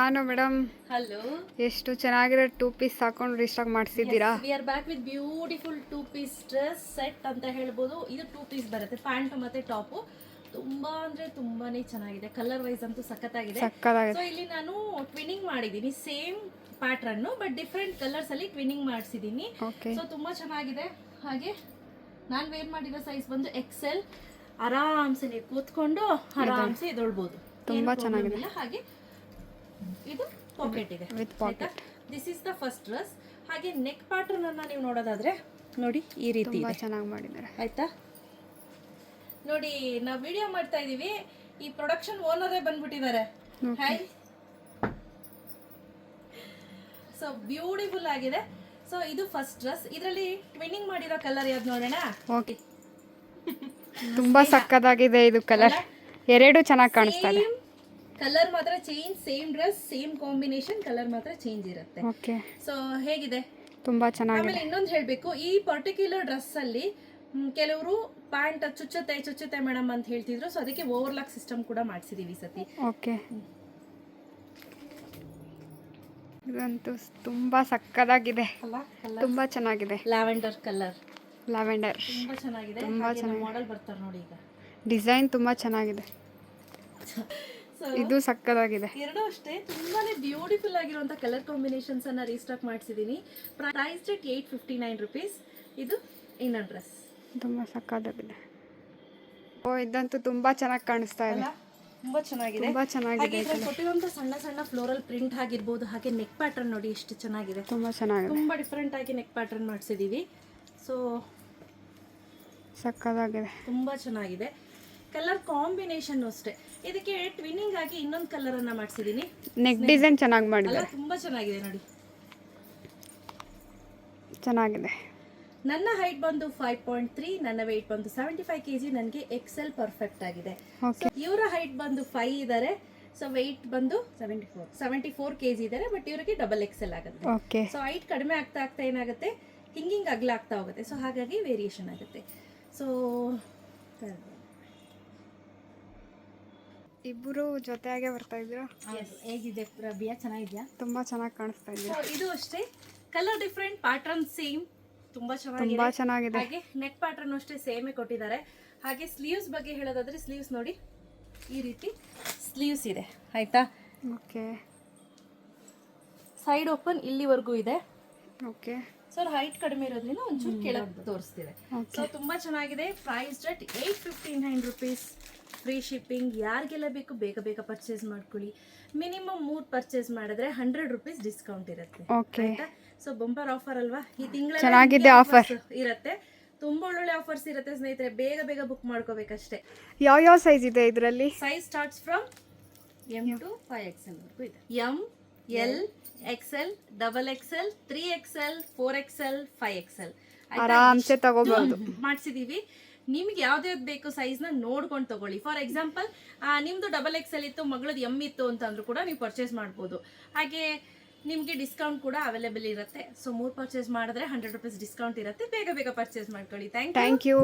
ಹಾನು madam. Hello. ಎಷ್ಟು ಚೆನ್ನಾಗಿರೋ two piece ಹಾಕೊಂಡು restock ಮಾಡಿಸಿದ್ದೀರಾ? We are back with beautiful two piece dress set ಅಂತ ಹೇಳ್ಬೋದು. ಇದು ಟೂ ಪೀಸ್ ಬರುತ್ತೆ. ಪ್ಯಾಂಟ್ ಮತ್ತೆ ಟಾಪು ತುಂಬಾ ಅಂದ್ರೆ ತುಂಬಾನೇ ಚೆನ್ನಾಗಿದೆ. ಕಲರ್ ವೈಸ್ ಅಂತೂ ಸಖತ್ತಾಗಿದೆ. ಸೊ ಇಲ್ಲಿ ನಾನು ಟ್ವಿನಿಂಗ್ ಮಾಡಿದ್ದೀನಿ. Same pattern but different colours ಅಲ್ಲಿ ಟ್ವಿನಿಂಗ್ ಮಾಡಿಸಿದ್ದೀನಿ. ಸೊ ತುಂಬಾ ಚೆನ್ನಾಗಿದೆ. ಹಾಗೆ ನಾನು ವೇರ್ ಮಾಡಿರೋ ಸೈಜ್ ಬಂದು ಎಕ್ಸೆಲ್ ಆರಾಮ್ಸೆ ನೀವು ಕೂತ್ಕೊಂಡು ಆರಾಮ್ಸೆ ಎದೊಳ್ಬೋದು ತುಂಬಾ ಚೆನ್ನಾಗಿದೆ. ಹಾಗೆ ಇದು ಪಾಕೆಟ್ ಇದೆ. With pocket this is the first dress ಹಾಗೆ ನೆಕ್ ಪ್ಯಾಟರ್ನ್ ಅನ್ನ ನೀವು ನೋಡೋದಾದ್ರೆ ನೋಡಿ ಈ ರೀತಿ ತುಂಬಾ ಇದೆ. ಚೆನ್ನಾಗಿ ಮಾಡಿದ್ದಾರೆ. ಆಯ್ತಾ? ನೋಡಿ ನಾವು ವಿಡಿಯೋ ಮಾಡ್ತಾ ಇದೀವಿ. ಈ ಪ್ರೊಡಕ್ಷನ್ ಓನರೇ ಬಂದ್ಬಿಟ್ಟಿದ್ದಾರೆ. ಹಾಯ್ ಸೊ ಬ್ಯೂಟಿಫುಲ್ ಆಗಿದೆ. ಸೊ ಇದು ಫಸ್ಟ್ ಡ್ರೆಸ್ ಇದರಲ್ಲಿ ಟ್ವಿನ್ನಿಂಗ್ ಮಾಡಿರೋ ಕಲರ್ ಯಾವ್ದು ನೋಡೋಣ? ಓಕೆ ತುಂಬಾ ಸಕ್ಕದಾಗಿದೆ ಇದು ಕಲರ್ ಎರಡು ಚೆನ್ನಾಗಿ ಕಾಣಿಸ್ತಾ ಇದೆ. ಕಲರ್ ಮಾತ್ರ change same dress same combination colour ಮಾತ್ರ ಚೇಂಜ್ ಇರುತ್ತೆ. ಓಕೆ ಸೊ ಹೇಗಿದೆ? ತುಂಬಾ ಚೆನ್ನಾಗಿದೆ. ಆಮೇಲೆ ಇನ್ನೊಂದು ಹೇಳಬೇಕು. ಈ ಪರ್ಟಿಕ್ಯುಲರ್ ಡ್ರೆಸ್ ಅಲ್ಲಿ ಕೆಲವರು ಪ್ಯಾಂಟ್ ಚುಚ್ಚುತ್ತೆ ಚುಚ್ಚುತ್ತೆ ಮೇಡಮ್ ಅಂತ ಹೇಳ್ತಿದ್ರು. ಸೊ ಅದಕ್ಕೆ ಓವರ್ಲಾಕ್ ಸಿಸ್ಟಮ್ ಕೂಡ ಮಾಡಿಸಿದೀವಿ ಈ ಸತಿ. ಓಕೆ ಇದಂತೂ ತುಂಬಾ ಸಕ್ಕದಾಗಿದೆ. ಅಲ್ಲ ತುಂಬಾ ಚೆನ್ನಾಗಿದೆ. ಲ್ಯಾವೆಂಡರ್ ಕಲರ್ ಲ್ಯಾವೆಂಡರ್ ತುಂಬಾ ಚೆನ್ನಾಗಿದೆ. ತುಂಬಾ ಹಾಗೆ ಮಾಡೆಲ್ ಬರ್ತಾರೆ ನೋಡಿ ಈಗ. ಡಿಸೈನ್ ತುಂಬಾ ಚೆನ್ನಾಗಿದೆ. ಇದು ಸಕ್ಕದಾಗಿದೆ. ಎರಡು ಅಷ್ಟೇ ತುಂಬಾನೇ ಬ್ಯೂಟಿಫುಲ್ ಆಗಿರುವಂತ ಕಲರ್ ಕಾಂಬಿನೇಷನ್ಸ್ ಅನ್ನ restock ಮಾಡಿಸಿದೀನಿ. Price rate eight fifty nine rupees ಇದು ಇನ್ನೊಂದು ಡ್ರೆಸ್ ತುಂಬಾ ಸಕ್ಕದಾಗಿದೆ. ಓ ಇದಂತೂ ತುಂಬಾ ಚೆನ್ನಾಗಿ ಕಾಣಿಸ್ತಾ ಇದೆ. ತುಂಬಾ ಚೆನ್ನಾಗಿದೆ. ತುಂಬಾ ಚೆನ್ನಾಗಿದೆ ಕೊಟ್ಟಿರುವಂತ ಸಣ್ಣ ಸಣ್ಣ ಫ್ಲೋರಲ್ ಪ್ರಿಂಟ್ ಆಗಿರ್ಬೋದು ಹಾಗೆ ನೆಕ್ ಪ್ಯಾಟರ್ನ್ ನೋಡಿ ಎಷ್ಟು ಚೆನ್ನಾಗಿದೆ. ತುಂಬಾ ಚೆನ್ನಾಗಿದೆ. ತುಂಬಾ ಡಿಫ್ರೆಂಟ್ ಆಗಿ ನೆಕ್ ಪ್ಯಾಟರ್ನ್ ಮಾಡಿಸಿದೀವಿ. ಸೊ ಸಕ್ಕದಾಗಿದೆ. ತುಂಬಾ ಚೆನ್ನಾಗಿದೆ. ಕಲರ್ ಕಾಂಬಿನೇಷನ್ ಅಷ್ಟೇ. ಇದಕ್ಕೆ ಟ್ವಿನ್ನಿಂಗ್ ಆಗಿ ಇನ್ನೊಂದು ಕಲರ್ ಅನ್ನ ಮಾಡಿಸಿದೀನಿ. ನೆಕ್ ಡಿಸೈನ್ ಚೆನ್ನಾಗಿ ಮಾಡಿದೆ ಮಾಡಿದ್ದಾರೆ ತುಂಬಾ ಚೆನ್ನಾಗಿದೆ ನೋಡಿ. ಚೆನ್ನಾಗಿದೆ. ನನ್ನ ಹೈಟ್ ಬಂದು ಫೈವ್ ಪಾಯಿಂಟ್ ತ್ರೀ ನನ್ನ ವೆಯ್ಟ್ ಬಂದು ಸೆವೆಂಟಿ ಫೈವ್ ಕೆ ಜಿ ನನಗೆ ಎಕ್ಸೆಲ್ ಪರ್ಫೆಕ್ಟ್ ಆಗಿದೆ ಇವರ ಹೈಟ್ ಬಂದು ಫೈವ್ ಇದ್ದಾರೆ ಸೊ ವೆಯ್ಟ್ ಬಂದು seventy four seventy four K G ಇದ್ದಾರೆ ಬಟ್ ಇವರಿಗೆ ಡಬಲ್ ಎಕ್ಸೆಲ್ ಆಗುತ್ತೆ. ಸೊ ಹೈಟ್ ಕಡಿಮೆ ಆಗ್ತಾ ಆಗ್ತಾ ಏನಾಗುತ್ತೆ? ಹಿಂಗಿಂಗ್ ಅಗಲ ಆಗ್ತಾ ಹೋಗುತ್ತೆ. ಸೊ ಹಾಗಾಗಿ ವೇರಿಯೇಷನ್ ಆಗುತ್ತೆ. ಸೊ ಇಬ್ಬರು ಜೊತೆಯಾಗೆ ಬರ್ತಾ ಇದ್ರು ಹೇಗಿದೆ ರಬಿಯಾ ಚೆನ್ನಾಗಿದ್ಯಾ? ತುಂಬಾ ಚೆನ್ನಾಗಿ ಕಾಣಿಸ್ತಾ ಇದೆ. ಇದು ಅಷ್ಟೇ. ಕಲರ್ ಡಿಫ್ರೆಂಟ್ ಪ್ಯಾಟರ್ನ್ ಸೇಮ್ ತುಂಬಾ ತುಂಬಾ ಚೆನ್ನಾಗಿದೆ. ಚೆನ್ನಾಗಿದೆ ಹಾಗೆ ನೆಕ್ ಪ್ಯಾಟರ್ನ್ ಅಷ್ಟೇ ಸೇಮೇ ಕೊಟ್ಟಿದ್ದಾರೆ. ಹಾಗೆ ಸ್ಲೀವ್ಸ್ ಬಗ್ಗೆ ಹೇಳೋದಾದ್ರೆ ಸ್ಲೀವ್ಸ್ ನೋಡಿ. ಈ ರೀತಿ ಸ್ಲೀವ್ಸ್ ಇದೆ. ಆಯ್ತಾ? ಓಕೆ. ಸೈಡ್ ಓಪನ್ ಇಲ್ಲಿವರೆಗೂ ಇದೆ. ಓಕೆ. ಸರ್ ಹೈಟ್ ಕಡಿಮೆ ಇರೋದ್ರಿಂದ ಒಂಚೂರು ಕೆಳಗೆ ತೋರಿಸ್ತಿದೆ. ಸೊ ತುಂಬಾ ಚೆನ್ನಾಗಿದೆ. Price just eight fifty nine rupees free shipping ಯಾರಿಗೆಲ್ಲ ಬೇಕು ಬೇಗ ಬೇಗ ಪರ್ಚೇಸ್ ಮಾಡ್ಕೊಳ್ಳಿ. ಮಿನಿಮಮ್ ಮೂರು ಪರ್ಚೇಸ್ ಮಾಡಿದ್ರೆ ಹಂಡ್ರೆಡ್ ರುಪೀಸ್ ಡಿಸ್ಕೌಂಟ್ ಇರುತ್ತೆ. ಓಕೆ ಸೊ ಬಂಪರ್ ಆಫರ್ ಅಲ್ವಾ? ಈ ತಿಂಗಳ ಚೆನ್ನಾಗಿದೆ ಆಫರ್ ಇರುತ್ತೆ. ತುಂಬಾ ಒಳ್ಳೊಳ್ಳೆ ಆಫರ್ಸ್ ಇರುತ್ತೆ ಸ್ನೇಹಿತರೆ. ಬೇಗ ಬೇಗ ಬುಕ್ ಮಾಡ್ಕೋಬೇಕಷ್ಟೇ. ಯಾವ ಯಾವ ಸೈಜ್ ಇದೆ ಇದರಲ್ಲಿ? Size starts from M to five L ವರೆಗೂ ಇದೆ. M L XL double L three XL four XL five X L ತಗೋಬಹುದು ಮಾಡಿಸಿದೀವಿ. ನಿಮ್ಗೆ ಯಾವ್ದ್ಯಾವ್ದು ಬೇಕು ಸೈಜ್ನ ನೋಡ್ಕೊಂಡು ತಗೊಳ್ಳಿ. ಫಾರ್ ಎಕ್ಸಾಂಪಲ್ ನಿಮ್ದು ಡಬಲ್ ಎಕ್ಸೆಲ್ ಇತ್ತು, ಮಗಳದ್ದು ಎಂ ಇತ್ತು ಅಂತಂದ್ರೂ ಕೂಡ ನೀವು ಪರ್ಚೇಸ್ ಮಾಡ್ಬೋದು. ಹಾಗೆ ನಿಮಗೆ ಡಿಸ್ಕೌಂಟ್ ಕೂಡ ಅವೈಲೇಬಲ್ ಇರುತ್ತೆ. ಸೊ ಮೂರು ಪರ್ಚೇಸ್ ಮಾಡಿದ್ರೆ ಹಂಡ್ರೆಡ್ ರುಪೀಸ್ ಡಿಸ್ಕೌಂಟ್ ಇರುತ್ತೆ. ಬೇಗ ಬೇಗ ಪರ್ಚೇಸ್ ಮಾಡ್ಕೊಳ್ಳಿ. Thank thank you